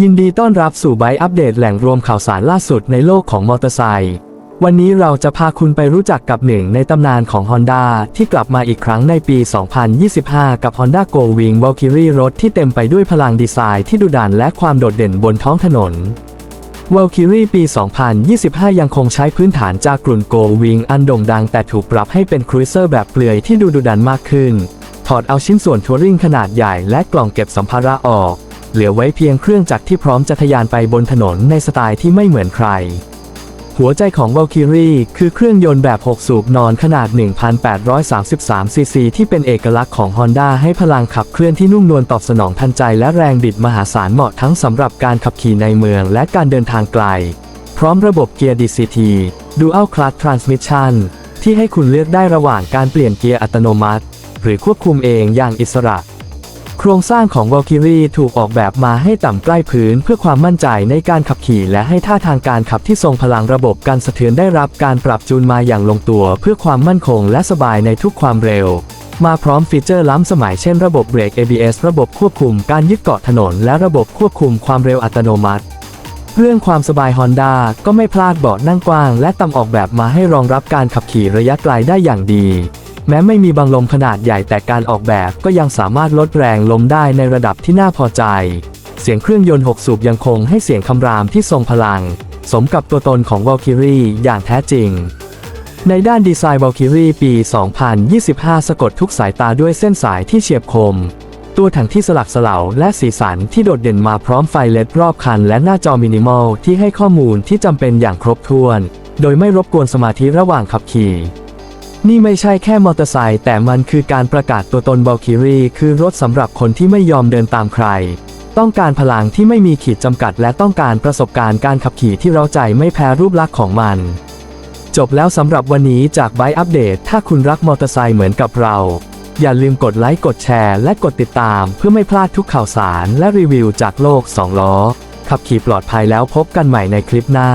ยินดีต้อนรับสู่ไบอัปเดตแหล่งรวมข่าวสารล่าสุดในโลกของมอเตอร์ไซค์วันนี้เราจะพาคุณไปรู้จักกับหนึ่งในตำนานของ Honda ที่กลับมาอีกครั้งในปี 2025 กับ Honda Go Wing Valkyrie รถที่เต็มไปด้วยพลังดีไซน์ที่ดุดันและความโดดเด่นบนท้องถนน Valkyrie ปี 2025 ยังคงใช้พื้นฐานจากกลุ่น Go Wing อันโด่งดังแต่ถูกปรับให้เป็นครูเซอร์แบบเปลือยที่ดูดุดันมากขึ้น ถอดเอาชิ้นส่วนทัวริงขนาดใหญ่และกล่องเก็บสัมภาระออก เหลือไว้เพียงเครื่องจักรที่พร้อมจะทะยานไปบนถนนในสไตล์ที่ไม่เหมือนใคร หัวใจของ Valkyrie คือเครื่องยนต์แบบ 6 สูบนอนขนาด 1,833 ซีซี ที่เป็นเอกลักษณ์ของ Honda ให้พลังขับเคลื่อนที่นุ่มนวลตอบสนองทันใจและแรงบิดมหาศาลเหมาะทั้งสำหรับการขับขี่ในเมืองและการเดินทางไกล พร้อมระบบเกียร์ DCT Dual Clutch Transmission ที่ให้คุณเลือกได้ระหว่างการเปลี่ยนเกียร์อัตโนมัติ หรือควบคุมเองอย่างอิสระ ครงสร้างของ Valkyrie ถูกออกแบบมาให้ต่ำใกล้พื้นเพื่อความมั่นใจในการขับขี่และให้ท่าทางการขับที่ทรงพลังระบบการสะเทือนได้รับการปรับจูนมาอย่างลงตัวเพื่อความมั่นคงและสบายในทุกความเร็ว มาพร้อมฟีเจอร์ล้ำสมัยเช่นระบบเบรก ABS ระบบควบคุมการยึดเกาะถนน และระบบควบคุมความเร็วอัตโนมัติเรื่องความสบาย Honda ก็ไม่พลาดเบาะนั่งกว้าง และตำออกแบบมาให้รองรับการขับขี่ระยะไกลได้อย่างดี แม้ไม่มีบังลมขนาดใหญ่แต่การออกแบบก็ยังสามารถลดแรงลมได้ในระดับที่น่าพอใจ เสียงเครื่องยนต์ 6 สูบยังคงให้เสียงคำรามที่ทรงพลัง สมกับตัวตนของ Valkyrie อย่างแท้จริง ในด้านดีไซน์ Valkyrie ปี 2025 สะกดทุกสายตาด้วยเส้นสายที่เฉียบคม ตัวถังที่สลักสลาวและสีสันที่โดดเด่นมาพร้อมไฟเลดรอบคัน และหน้าจอมินิมอลที่ให้ข้อมูลที่จำเป็นอย่างครบถ้วน โดยไม่รบกวนสมาธิระหว่างขับขี่ นี่ไม่ใช่แค่มอเตอร์ไซค์แต่มันคือการประกาศตัวตน Valkyrie คือรถสำหรับคนที่ไม่ยอมเดินตามใคร ต้องการพลังที่ไม่มีขีดจำกัด และต้องการประสบการณ์การขับขี่ที่เราใจไม่แพ้รูปลักษณ์ของมัน จบแล้วสำหรับวันนี้จากไบอัปเดต ถ้าคุณรักมอเตอร์ไซค์เหมือนกับเรา อย่าลืมกดไลค์กดแชร์และกดติดตาม เพื่อไม่พลาดทุกข่าวสารและรีวิวจากโลก 2 ล้อ ขับขี่ปลอดภัยแล้วพบกันใหม่ในคลิปหน้า